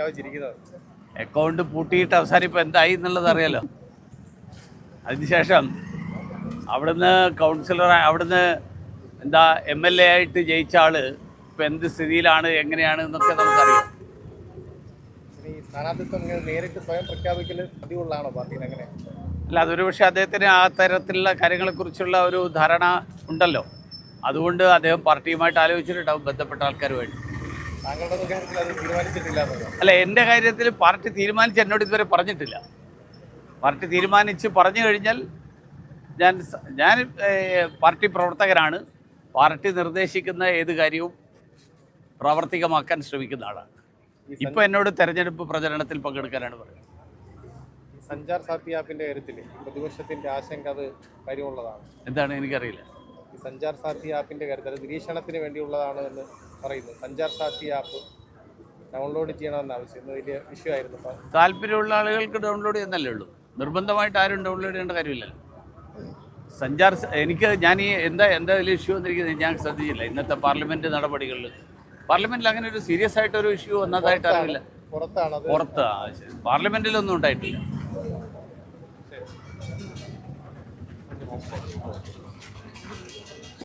പ്രഖ്യാപിച്ചിരിക്കുന്നത് അക്കൗണ്ട് പൂട്ടിയിട്ട് അവസാനിപ്പോൾ എന്തായി എന്നുള്ളത് അറിയാലോ. അതിനുശേഷം അവിടുന്ന് കൗൺസിലർ അവിടുന്ന് എന്താ എം എൽ എ ആയിട്ട് ജയിച്ച ആൾ ഇപ്പം എന്ത് സ്ഥിതിയിലാണ് എങ്ങനെയാണ് എന്നൊക്കെ നമുക്കറിയാം. സ്ഥാനാർത്ഥിത്വം നേരിട്ട് സ്വയം പ്രഖ്യാപിക്കൽ പതിവുള്ളതാണോ പാർട്ടിയിൽ അങ്ങനെ? അല്ല അതൊരു പക്ഷേ അദ്ദേഹത്തിന് ആ തരത്തിലുള്ള കാര്യങ്ങളെക്കുറിച്ചുള്ള ഒരു ധാരണ ഉണ്ടല്ലോ. അതുകൊണ്ട് അദ്ദേഹം പാർട്ടിയുമായിട്ട് ആലോചിച്ചിട്ടുണ്ടാവും ബന്ധപ്പെട്ട ആൾക്കാരുമായിട്ട്. അല്ല എന്റെ കാര്യത്തിൽ പാർട്ടി തീരുമാനിച്ച് എന്നോട് ഇതുവരെ പറഞ്ഞിട്ടില്ല. പാർട്ടി തീരുമാനിച്ച് പറഞ്ഞു കഴിഞ്ഞാൽ ഞാൻ ഞാൻ പാർട്ടി പ്രവർത്തകനാണ്. പാർട്ടി നിർദ്ദേശിക്കുന്ന ഏത് കാര്യവും പ്രാവർത്തികമാക്കാൻ ശ്രമിക്കുന്ന ആളാണ്. ഇപ്പൊ എന്നോട് തെരഞ്ഞെടുപ്പ് പ്രചരണത്തിൽ പങ്കെടുക്കാനാണ് പറയുന്നത്. സഞ്ചാർ സാത്തി ആപ്പിന്റെ കാര്യത്തിൽ പ്രതിപക്ഷത്തിന്റെ ആശങ്ക അത് കാര്യമുള്ളതാണ് എന്താണ് എനിക്കറിയില്ല. ഈ സഞ്ചാർ സാത്തി ആപ്പിന്റെ കാര്യത്തിൽ അത് നിരീക്ഷണത്തിന് വേണ്ടിയുള്ളതാണ് എന്ന് പറയുന്നു. സഞ്ചാർ സാത്തി ആപ്പ് ഡൗൺലോഡ് ചെയ്യണമെന്ന് ആവശ്യം വലിയ ഇഷ്യൂ ആയിരുന്നു താല്പര്യമുള്ള ആളുകൾക്ക് ഡൗൺലോഡ് ചെയ്യുന്നല്ലേ ഉള്ളൂ? നിർബന്ധമായിട്ട് ആരും ഡൗൺലോഡ് ചെയ്യേണ്ട കാര്യമില്ല സഞ്ചാർ എനിക്ക് ഞാൻ ഈ എന്താ എന്താ വലിയ ഇഷ്യൂ വന്നിരിക്കുന്നത് ഞാൻ ശ്രദ്ധിച്ചില്ല. ഇന്നത്തെ പാർലമെന്റ് നടപടികളിൽ. പാർലമെന്റിൽ അങ്ങനെ ഒരു സീരിയസ് ആയിട്ട് ഒരു ഇഷ്യൂ വന്നതായിട്ട് അറിയില്ല പുറത്ത് പാർലമെന്റിലൊന്നും ഉണ്ടായിട്ടില്ല Thank ഉണ്ടായിട്ടില്ല.